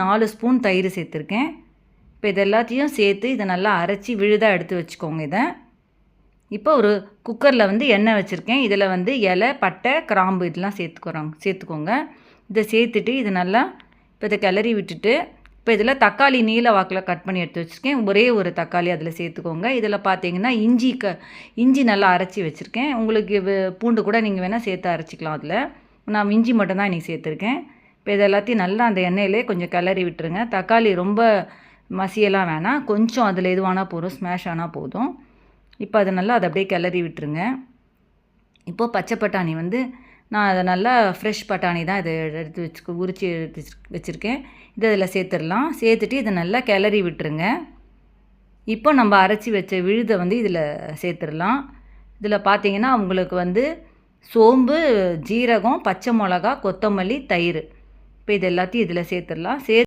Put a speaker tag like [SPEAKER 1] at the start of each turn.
[SPEAKER 1] நாலு ஸ்பூன் தயிர் சேர்த்துருக்கேன். இப்போ இது எல்லாத்தையும் சேர்த்து இதை நல்லா அரைச்சி விழுதாக எடுத்து வச்சுக்கோங்க இதை. இப்போ ஒரு குக்கரில் வந்து எண்ணெய் வச்சுருக்கேன். இதில் வந்து இலை பட்டை கிராம்பு இதெல்லாம் சேர்த்துக்கிறோங்க சேர்த்துக்கோங்க. இதை சேர்த்துட்டு இது நல்லா இப்போ இதை கிளறி விட்டுட்டு இப்போ இதில் தக்காளி நீல வாக்கில் கட் பண்ணி எடுத்து வச்சுருக்கேன். ஒரே ஒரு தக்காளி அதில் சேர்த்துக்கோங்க. இதில் பார்த்தீங்கன்னா இஞ்சி க இஞ்சி நல்லா அரைச்சி வச்சுருக்கேன். உங்களுக்கு பூண்டு கூட நீங்கள் வேணால் சேர்த்து அரைச்சிக்கலாம் அதில். நான் இஞ்சி மட்டும்தான் இன்றைக்கி சேர்த்துருக்கேன். இப்போ இது எல்லாத்தையும் நல்லா அந்த எண்ணெயிலே கொஞ்சம் கிளறி விட்டுருங்க. தக்காளி ரொம்ப மசியெல்லாம் வேணாம். கொஞ்சம் அதில் எதுவானால் போதும். ஸ்மாஷ் ஆனால் போதும். இப்போ அதை நல்லா அதை அப்படியே கிளறி விட்டுருங்க. இப்போது பச்சை பட்டாணி வந்து நான் அதை நல்லா ஃப்ரெஷ் பட்டாணி தான் இதை எடுத்து வச்சு உரித்து எடுத்து வச்சுருக்கேன். இதை அதில் சேர்த்துடலாம். சேர்த்துட்டு இதை நல்லா கிளறி விட்டுருங்க. இப்போ நம்ம அரைச்சி வச்ச விழுதை வந்து இதில் சேர்த்துடலாம். இதில் பார்த்தீங்கன்னா உங்களுக்கு வந்து சோம்பு ஜீரகம் பச்சை மிளகா கொத்தமல்லி தயிர் இப்போ இது எல்லாத்தையும் இதில் சேர்த்துடலாம். சே